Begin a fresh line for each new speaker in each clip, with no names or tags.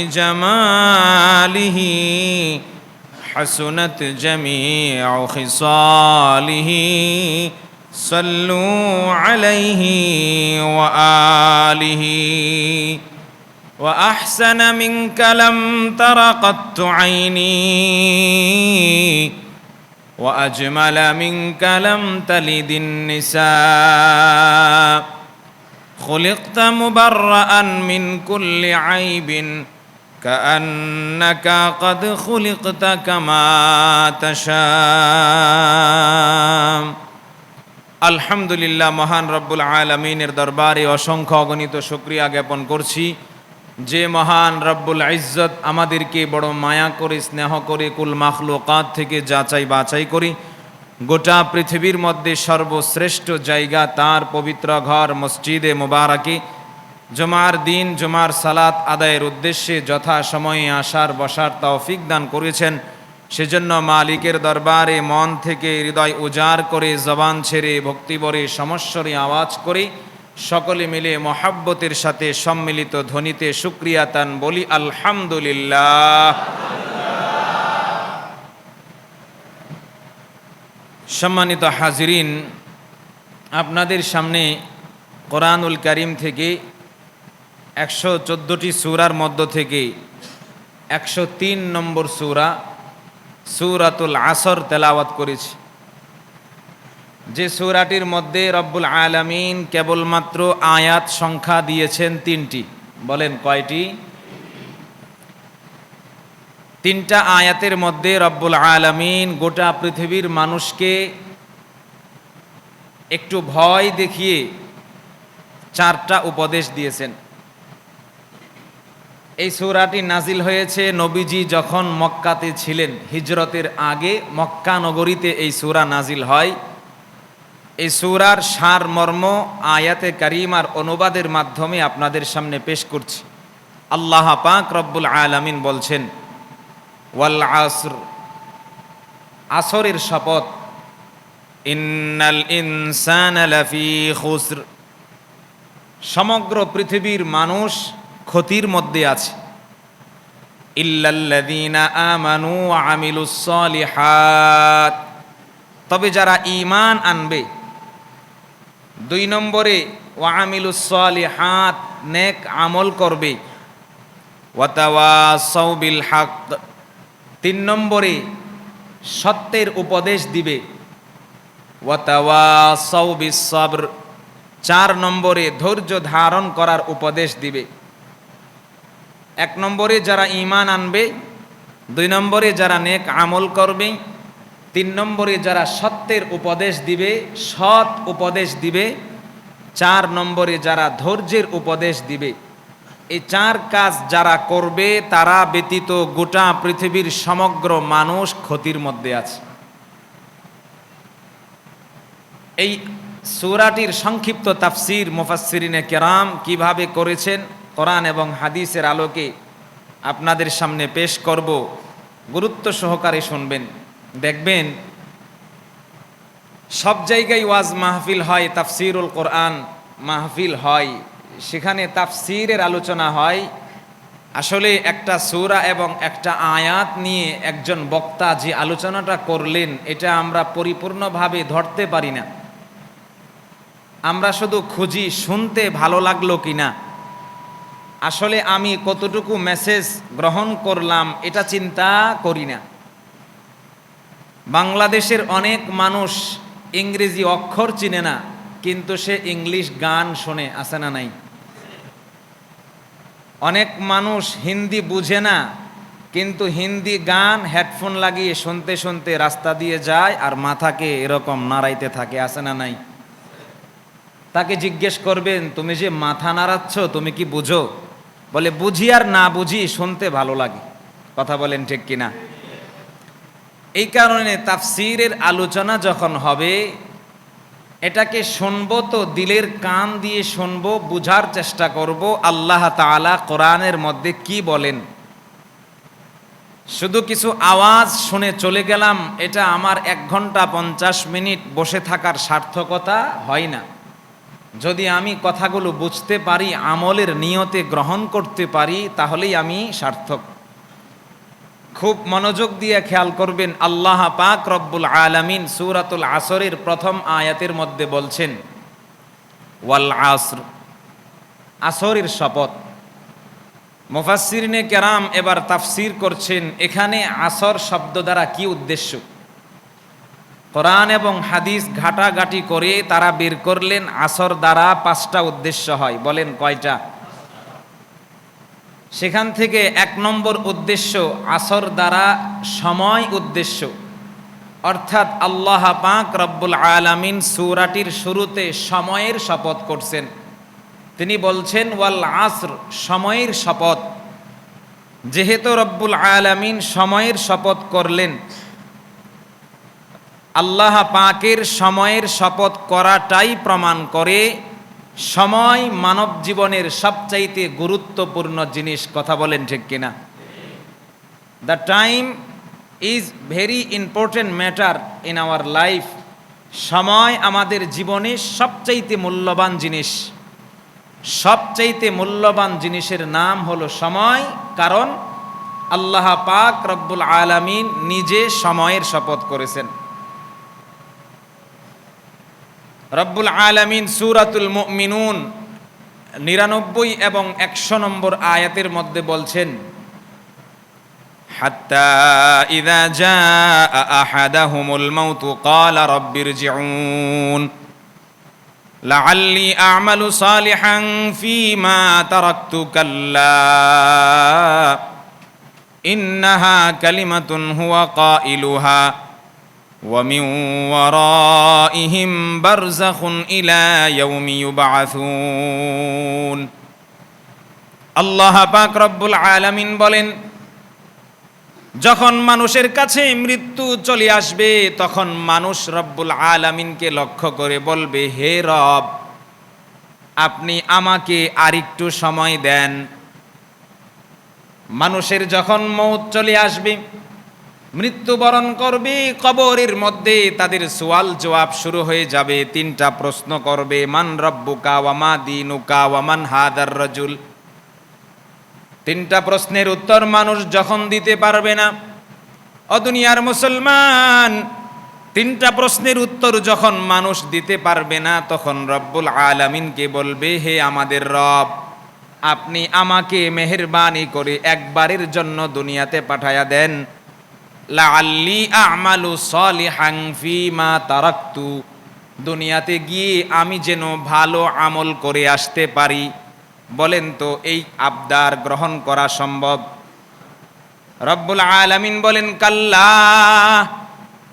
جماله حسنت جميع خصاله. صلوا عليه وآله. وأحسن منك لم تر قط عيني. وأجمل منك لم تلد النساء. خلقت مبرأ من كل عيب. كأنك قد خلقت كما تشاء আলহামদুলিল্লাহ মহান রব্বুল আলমিনের দরবারে অসংখ্য অগণিত শুক্রিয়া জ্ঞাপন করছি যে মহান রব্বুল ইজ্জত আমাদেরকে বড় মায়া করে স্নেহ করে কুল মাখলুকাত থেকে যাচাই বাছাই করি গোটা পৃথিবীর মধ্যে সর্বশ্রেষ্ঠ জায়গা তার পবিত্র ঘর মসজিদে মোবারকে জমার দিন, জমার সালাত আদায়ের উদ্দেশ্যে যথা সময়ে আসার, বসার তৌফিক দান করেছেন। সেজন্য মালিকের দরবারে মন থেকে হৃদয় উজাড় করে, জবান ছেড়ে ভক্তিবরে সমস্বরে আওয়াজ করে, সকলে মিলে মহাব্বতের সাথে সম্মিলিত ধ্বনিতে সুক্রিয়া তান বলি, আলহামদুলিল্লাহ। সম্মানিত হাজিরিন, আপনাদের সামনে কোরআনুল করিম থেকে একশো চোদ্দোটি সুরার মধ্য থেকে একশো তিন নম্বর সুরা সুরাতুল আসর তেলাওয়াত করেছি। যে সুরাটির মধ্যে রব্বুল আলামিন কেবলমাত্র আয়াত সংখ্যা দিয়েছেন তিনটি। বলেন কয়টি? তিনটা আয়াতের মধ্যে রব্বুল আলামিন গোটা পৃথিবীর মানুষকে একটু ভয় দেখিয়ে চারটা উপদেশ দিয়েছেন। এই সূরাটি নাজিল হয়েছে নবীজি যখন মক্কাতে ছিলেন। হিজরতের আগে মক্কা নগরীতে এই সূরা নাজিল হয়। এই সূরার সার মর্ম আয়াতে কারিমার অনুবাদের মাধ্যমে আপনাদের সামনে পেশ করছি। আল্লাহ পাক রব্বুল আলামিন বলছেন, ওয়াল আসর, আসরের শপথ। ইন্নাল ইনসানা সমগ্র পৃথিবীর মানুষ ক্ষতির মধ্যে আছে। আমানু তবে যারা ঈমান আনবে, দুই নম্বরে ওয়া আমিলুস সালিহাত নেক আমল করবে। ওয়া তাওয়াসাউ বিল হক। তিন নম্বরে সত্যের উপদেশ দিবে। ওয়া তাওয়াসাউ বিস সবর। চার নম্বরে ধৈর্য ধারণ করার উপদেশ দিবে। এক নম্বরে যারা ঈমান আনবে, দুই নম্বরে যারা নেক আমল করবে, তিন নম্বরে যারা সত্যের উপদেশ দিবে, সৎ উপদেশ দিবে, চার নম্বরে যারা ধৈর্যের উপদেশ দিবে। এই চার কাজ যারা করবে, তারা ব্যতীত গোটা পৃথিবীর সমগ্র মানুষ ক্ষতির মধ্যে আছে। এই সুরাটির সংক্ষিপ্ত তাফসির মুফাসসিরিনে কেরাম কীভাবে করেছেন কোরআন এবং হাদিসের আলোকে আপনাদের সামনে পেশ করব। গুরুত্ব সহকারে শুনবেন। দেখবেন, সব জায়গায় ওয়াজ মাহফিল হয়, তাফসিরুল কোরআন মাহফিল হয়। সেখানে তাফসিরের আলোচনা হয়। আসলে একটা সূরা এবং একটা আয়াত নিয়ে একজন বক্তা যে আলোচনাটা করলেন, এটা আমরা পরিপূর্ণভাবে ধরতে পারি না। আমরা শুধু খুঁজি শুনতে ভালো লাগল কিনা আসলে আমি কতটুকু মেসেজ গ্রহণ করলাম, এটা চিন্তা করি না। বাংলাদেশের অনেক মানুষ ইংরেজি অক্ষর চিনে না, কিন্তু সে ইংলিশ গান শোনে আসে না নাই? অনেক মানুষ হিন্দি বুঝে না, কিন্তু হিন্দি গান হেডফোন লাগিয়ে শুনতে শুনতে রাস্তা দিয়ে যায় আর মাথাকে এরকম নাড়াইতে থাকে আসে না নাই? তাকে জিজ্ঞেস করবেন, তুমি যে মাথা নাড়াচ্ছ, তুমি কি বুঝো? বলে, বুঝি আর না বুঝি, শুনতে ভালো লাগে। কথা বলেন ঠিক কিনা? এই কারণে তাফসিরের আলোচনা যখন হবে, এটাকে শুনব তো, দিলের কান দিয়ে শুনব, বুঝার চেষ্টা করব, আল্লাহ তাআলা কোরআনের মধ্যে কি বলেন। শুধু কিছু আওয়াজ শুনে চলে গেলাম, এটা আমার এক ঘণ্টা পঞ্চাশ মিনিট বসে থাকার সার্থকতা হয় না। যদি আমি কথাগুলো বুঝতে পারি, আমলের নিয়তে গ্রহণ করতে পারি, তাহলেই আমি সার্থক। খুব মনোযোগ দিয়ে খেয়াল করবেন, আল্লাহ পাক রব্বুল আলামিন সুরাতুল আসরের প্রথম আয়াতের মধ্যে বলছেন, ওয়াল আসর, আসরের শপথ। মুফাসসিরিনে কেরাম এবার তাফসির করছেন, এখানে আসর শব্দ দ্বারা কি উদ্দেশ্য? কোরআন এবং হাদিস ঘাটাঘাটি করে তারা বের করলেন আসর দ্বারা পাঁচটা উদ্দেশ্য হয়। বলেন কয়টা? সেখান থেকে এক নম্বর উদ্দেশ্য আসর দ্বারা সময় উদ্দেশ্য। অর্থাৎ আল্লাহ পাক রব্বুল আলামিন সুরাটির শুরুতে সময়ের শপথ করছেন। তিনি বলছেন, ওয়াল আসর, সময়ের শপথ। যেহেতু রব্বুল আলামিন সময়ের শপথ করলেন আল্লাহ পাকের সময়ের শপথ করাটাই প্রমাণ করে সময় মানব জীবনের সবচাইতে গুরুত্বপূর্ণ জিনিস, কথা বলেন ঠিক কিনা? The time is very important matter in our life সময় আমাদের জীবনে সবচাইতে মূল্যবান জিনিস। সবচাইতে মূল্যবান জিনিসের নাম হলো সময়, কারণ আল্লাহ পাক রব্বুল আলামিন নিজে সময়ের শপথ করেছেন। রব্বুল আলামিন সুরাতুল মুমিনুন নিরানব্বই এবং একশো নম্বর আয়াতের মধ্যে বলছেন حتى إذا جاء أحدهم الموت قال رب ارجعون لعلي أعمل صالحا فيما تركت كلا إنها كلمة هو قائلها ومن ورائهم برزخ إلى يوم يبعثون আল্লাহ পাক রব্বুল আলামিন বলেন যখন মানুষের কাছে মৃত্যু চলে আসবে তখন মানুষ রব্বুল আলামিনকে লক্ষ্য করে বলবে হে রব আপনি আমাকে আরেকটু সময় দেন মানুষের যখন মৌত চলে আসবে মৃত্যুবরণ করবে, কবরের মধ্যে তাদের সোয়াল জবাব শুরু হয়ে যাবে। তিনটা প্রশ্ন করবে, মান রব্বুকা ওয়ামা দিনুকা ওয়ামান হাদার রজুল? তিনটা প্রশ্নের উত্তর মানুষ যখন দিতে পারবে না। অদুনিয়ার মুসলমান, তিনটা প্রশ্নের উত্তর যখন মানুষ দিতে পারবে না, তখন রব্বুল আলামিনকে বলবে, হে আমাদের রব, আপনি আমাকে মেহেরবানি করে একবারের জন্য দুনিয়াতে পাঠায়া দেন। লাআল্লি আমালু সলিহাং ফিমা তারাক্তু। দুনিয়াতে গিয়ে আমি যেন ভালো আমল করে আসতে পারি। বলেন তো, এই আবদার গ্রহণ করা সম্ভব? রব্বুল আলামিন বলেন, কাল্লা।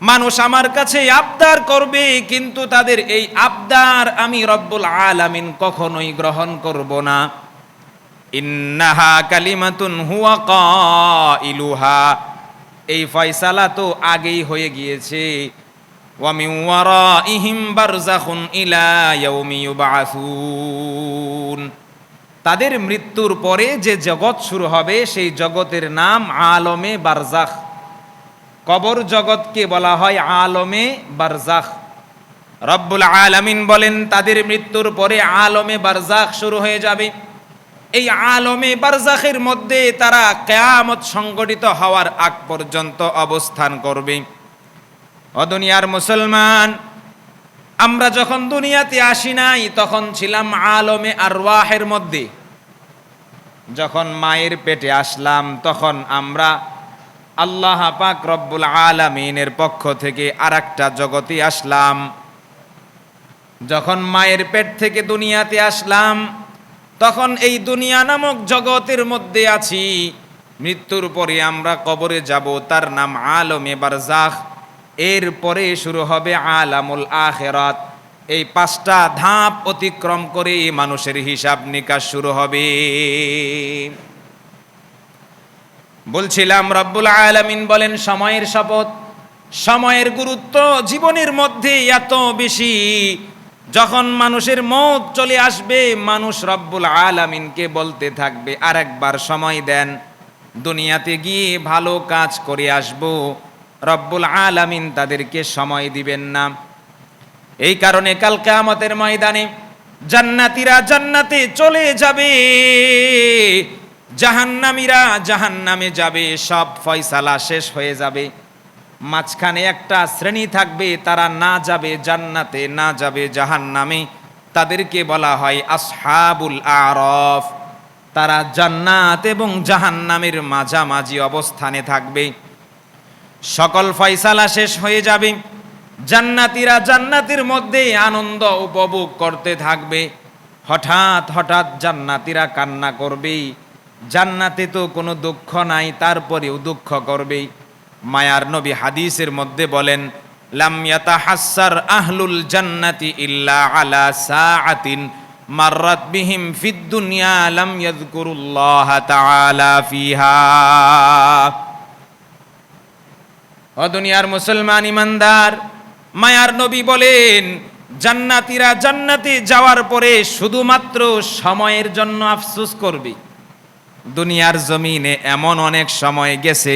মানুষ আমার কাছে আবদার করবে, কিন্তু তাদের এই আবদার আমি রব্বুল আলামিন কখনোই গ্রহণ করব না। ইন্নাহা কালিমাতুন হুয়া কাইলুহা। এই ফয়সালা তো আগেই হয়ে গিয়েছে। তাদের মৃত্যুর পরে যে জগৎ শুরু হবে, সেই জগতের নাম আলমে বারজাখ কবর জগৎকে বলা হয় আলমে বারজাখ রব্বুল আলামিন বলেন, তাদের মৃত্যুর পরে আলমে বারজাখ শুরু হয়ে যাবে। এই আলমে বারজাখের মধ্যে তারা কেয়ামত সংগঠিত হওয়ার আগ পর্যন্ত অবস্থান করবে। অদুনিয়ার মুসলমান, আমরা যখন দুনিয়াতে আসি নাই, তখন ছিলাম আলমে আরওয়াহের মধ্যে। যখন মায়ের পেটে আসলাম, তখন আমরা আল্লাহ পাক রব্বুল আলামিনের পক্ষ থেকে আর একটা জগতে আসলাম। যখন মায়ের পেট থেকে দুনিয়াতে আসলাম তখন এই দুনিয়া নামক জগতের মধ্যে আছি। মৃত্যুর পরে আমরা কবরে যাব, তার নাম আলমে বারজাখ এরপরে শুরু হবে আলামুল আখেরাত। এই পাঁচটা ধাপ অতিক্রম করে মানুষের হিসাব নিকাশ শুরু হবে। বলছিলাম, রব্বুল আলামিন বলেন, সময়ের শপথ। সময়ের গুরুত্ব জীবনের মধ্যে এত বেশি। যখন মানুষের মত চলে আসবে, মানুষ রব্বুল আলামিনকে বলতে থাকবে আর একবার সময় দেন, দুনিয়াতে গিয়ে ভালো কাজ করে আসব। রব্বুল আলামিন তাদেরকে সময় দিবেন না। এই কারণে কাল কেয়ামতের ময়দানে জান্নাতীরা জান্নাতে চলে যাবে, জাহান্নামীরা জাহান্নামে যাবে, সব ফয়সালা শেষ হয়ে যাবে। মাঝখানে একটা শ্রেণি থাকবে, তারা না যাবে জান্নাতে, না যাবে জাহান্নামে। তাদেরকে বলা হয় আসহাবুল আরফ। তারা জান্নাত এবং জাহান্নামের মাঝামাঝি অবস্থানে থাকবে। সকল ফয়সালা শেষ হয়ে যাবে। জান্নাতীরা জান্নাতের মধ্যে আনন্দ উপভোগ করতে থাকবে। হঠাৎ হঠাৎ জান্নাতীরা কান্না করবে জান্নাতে তো কোনো দুঃখ নাই, তারপরেও দুঃখ করবে মায়ার নবী হাদিসের মধ্যে বলেন, লাম ইয়াতাহাসসার আহলুল জান্নাতি ইল্লা আলা সাআতিন মাররাত বিহিম ফিদ দুনিয়া লাম ইয়াযকুরুল্লাহ তাআলা ফিহা। ও দুনিয়ার মুসলমান ইমানদার, মায়ার নবী বলেন, জান্নাতীরা জান্নাতে যাওয়ার পরে শুধুমাত্র সময়ের জন্য আফসোস করবে। দুনিয়ার জমিনে এমন অনেক সময় গেছে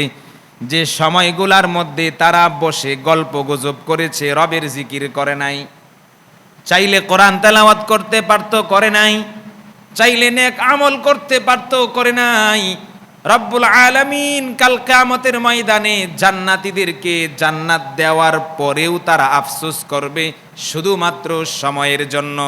যে সময়গুলার মধ্যে তারা বসে গল্প গুজব করেছে, রবের জিকির করে নাই। চাইলে কোরআন তেলাওয়াত করতে পারতো, করে নাই। চাইলে নেক আমল করতে পারতো, করে নাই। রব্বুল আলমিন কাল কিয়ামতের ময়দানে জান্নাতীদেরকে জান্নাত দেওয়ার পরেও তারা আফসোস করবে শুধুমাত্র সময়ের জন্য।